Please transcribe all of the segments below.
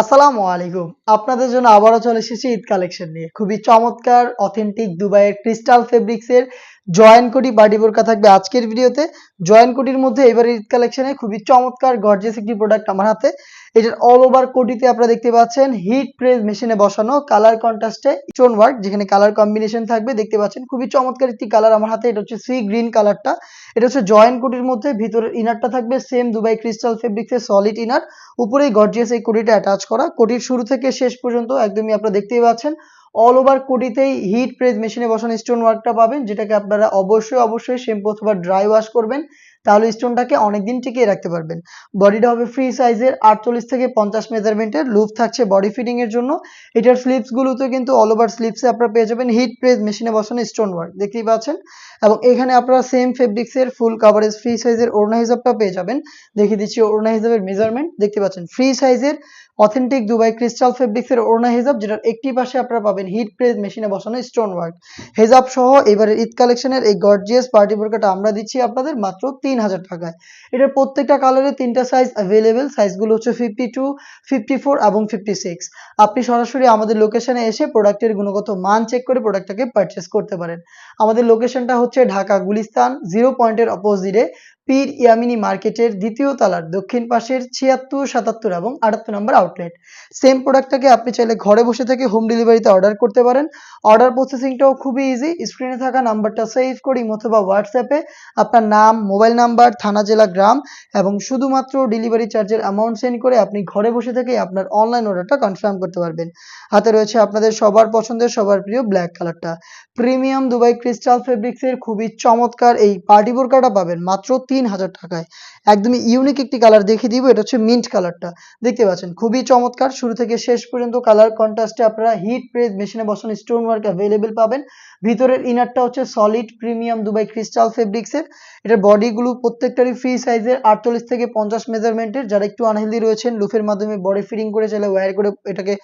আসসালামু আলাইকুম। আপনাদের জন্য আবারও চলে এসেছি ঈদ কালেকশন নিয়ে। খুবই চমৎকার অথেন্টিক দুবাইয়ের ক্রিস্টাল ফেব্রিক্সের জয়েন কোটি বাড়ি বোরকা থাকবে আজকের ভিডিওতে। জয়েন কোটির মধ্যে এবার ঈদ কালেকশনে খুবই চমৎকার গর্জিয়াস একটি প্রোডাক্ট আমার হাতে। এটার অল ওভার কোটিতে আপনারা দেখতে পাচ্ছেন হিট প্রেস মেশিনে বসানো কালার কন্ট্রাস্টে স্টোন ওয়ার্ক যেখানে কালার কম্বিনেশন থাকবে, দেখতে পাচ্ছেন খুবই চমৎকার একটি কালার আমার হাতে, এটা হচ্ছে সি গ্রিন কালারটা এটা হচ্ছে জয়েন্ট কোটির মধ্যে ভিতরের ইনারটা থাকবে সেম দুবাই ক্রিস্টাল ফেব্রিক্সের সলিড ইনার উপরেই গর্জিয়াস এই কোটিটা অ্যাটাচ করা। কোটির শুরু থেকে শেষ পর্যন্ত একদমই আপনারা দেখতেই পাচ্ছেন অল ওভার কোটিতেই হিট প্রেস মেশিনে বসানো স্টোন ওয়ার্কটা পাবেন, যেটাকে আপনারা অবশ্যই অবশ্যই শ্যাম্পু অথবা ড্রাই ওয়াশ করবেন, তাহলে স্টোনটাকে অনেকদিন টিকিয়ে রাখতে পারবেন। বডিটা হবে ফ্রি সাইজের আটচল্লিশ থেকে পঞ্চাশ মেজারমেন্টের লুপ থাকছে বডি ফিটিং এর জন্য। এটার স্লিপস গুলোতে কিন্তু অল ওভার স্লিপসে আপনারা পেয়ে যাবেন হিট প্রেস মেশিনে বসানো স্টোন ওয়ার্ক দেখতেই পাচ্ছেন? এবং এখানে আপনারা সেম ফেব্রিক্সের ফুল কাভারেজ ফ্রি সাইজের ওড়না হিসাবটা পেয়ে যাবেন। দেখিয়ে দিচ্ছি ওড়না হিসাবের মেজারমেন্ট দেখতে পাচ্ছেন? ফ্রি সাইজের অথেন্টিক দুবাই ক্রিস্টাল ফেব্রিক্সের ওড়না হিজাব, যেটার একটি পাশে আপনারা পাবেন হিট প্রেস মেশিনে বসানো স্টোন ওয়ার্ক হেজাব সহ এবারে ঈদ কালেকশনের এই গর্জিয়াস পার্টি বোরকাটা আমরা দিচ্ছি আপনাদের মাত্র তিন হাজার টাকায়। এটার প্রত্যেকটা কালারে তিনটা সাইজ অ্যাভেলেবেল সাইজগুলো হচ্ছে ফিফটি টু ফিফটি ফোর এবং ফিফটি সিক্স আপনি সরাসরি আমাদের লোকেশনে এসে প্রোডাক্টের গুণগত মান চেক করে প্রোডাক্টটাকে পারচেস করতে পারেন। আমাদের লোকেশনটা হচ্ছে ঢাকা গুলিস্তান জিরো পয়েন্টের অপোজিটে পীর ইয়ামিনী মার্কেটের দ্বিতীয় তলার দক্ষিণ পাশের ছিয়াত্তর, সাতাত্তর এবং আটাত্তর নম্বর আউটলেট সেম প্রোডাক্টটাকে আপনি চাইলে ঘরে বসে থেকে হোম ডেলিভারিতে অর্ডার করতে পারেন। অর্ডার প্রসেসিংটাও খুবই ইজি স্ক্রিনে থাকা নাম্বারটা সেভ করি অথবা হোয়াটসঅ্যাপে আপনার নাম মোবাইল নাম্বার থানা, জেলা, গ্রাম এবং শুধুমাত্র ডেলিভারি চার্জের অ্যামাউন্ট সেন্ড করে আপনি ঘরে বসে থেকে আপনার অনলাইন অর্ডারটা কনফার্ম করতে পারবেন। হাতে রয়েছে আপনাদের সবার পছন্দের, সবার প্রিয় ব্ল্যাক কালারটা প্রিমিয়াম দুবাই ক্রিস্টাল ফেব্রিক্সের খুবই চমৎকার এই পার্টি বোরকাটা পাবেন মাত্র তিন হাজার টাকায়। একদমই ইউনিক একটি কালার দেখিয়ে দিব, এটা হচ্ছে মিন্ট কালারটা দেখতে পাচ্ছেন, খুবই চমৎকার। শুরু থেকে শেষ পর্যন্ত কালার কন্ট্রাস্টে আপনারা হিট প্রেস মেশিনে বসানো স্টোন ওয়ার্ক অ্যাভেলেবেল পাবেন। ভিতরের ইনারটা হচ্ছে সলিড প্রিমিয়াম দুবাই ক্রিস্টাল ফেব্রিক্সের এটার বডিগুলো প্রত্যেকটারই ফ্রি সাইজের আটচল্লিশ থেকে পঞ্চাশ মেজারমেন্টের যারা একটু আনহেলদি রয়েছেন লুফের মাধ্যমে বডি ফিটিং করে চাইলে ওয়্যার করে এটাকে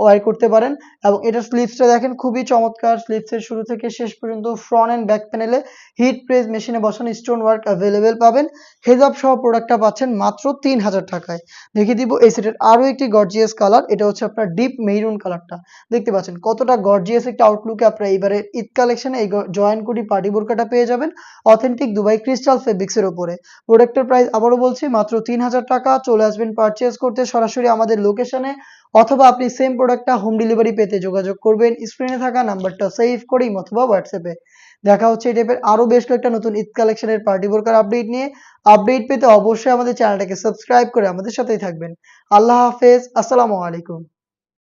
ওয়ার করতে পারেন। এবং এটার স্লিপসটা দেখেন, খুবই চমৎকার স্লিপসের শুরু থেকে শেষ পর্যন্ত ফ্রন্ট অ্যান্ড ব্যাক প্যানেলে হিট প্রেস মেশিনে বসানো স্টোন ওয়ার্ক অ্যাভেলেবেল পাবেন। হেজাব সহ প্রোডাক্টটা পাচ্ছেন মাত্র তিন হাজার টাকায়। দেখিয়ে দিব এই সেটের আরও একটি গর্জিয়াস কালার এটা হচ্ছে আপনার ডিপ মেরুন কালারটা দেখতে পাচ্ছেন কতটা গর্জিয়াস একটা আউটলুকে আপনারা এইবারে ঈদ কালেকশনে এই জয়েন কোটি পার্টি বোরকাটা পেয়ে যাবেন অথেন্টিক দুবাই ক্রিস্টাল ফেব্রিক্সের উপরে প্রোডাক্টের প্রাইস আবারও বলছি, মাত্র তিন হাজার টাকা। চলে আসবেন পারচেস করতে সরাসরি আমাদের লোকেশনে অথবা আপনি সেম প্রোডাক্টটা হোম ডেলিভারি পেতে যোগাযোগ করবেন। স্ক্রিনে থাকা নাম্বারটা সেভ করেই অথবা হোয়াটসঅ্যাপে দেখা হচ্ছে এই টাইপের আরও বেশ কয়েকটা নতুন ঈদ কালেকশনের পার্টি বোরকার আপডেট নিয়ে। আপডেট পেতে অবশ্যই আমাদের চ্যানেলটাকে সাবস্ক্রাইব করে আমাদের সাথেই থাকবেন। আল্লাহ হাফেজ, আসসালামু আলাইকুম।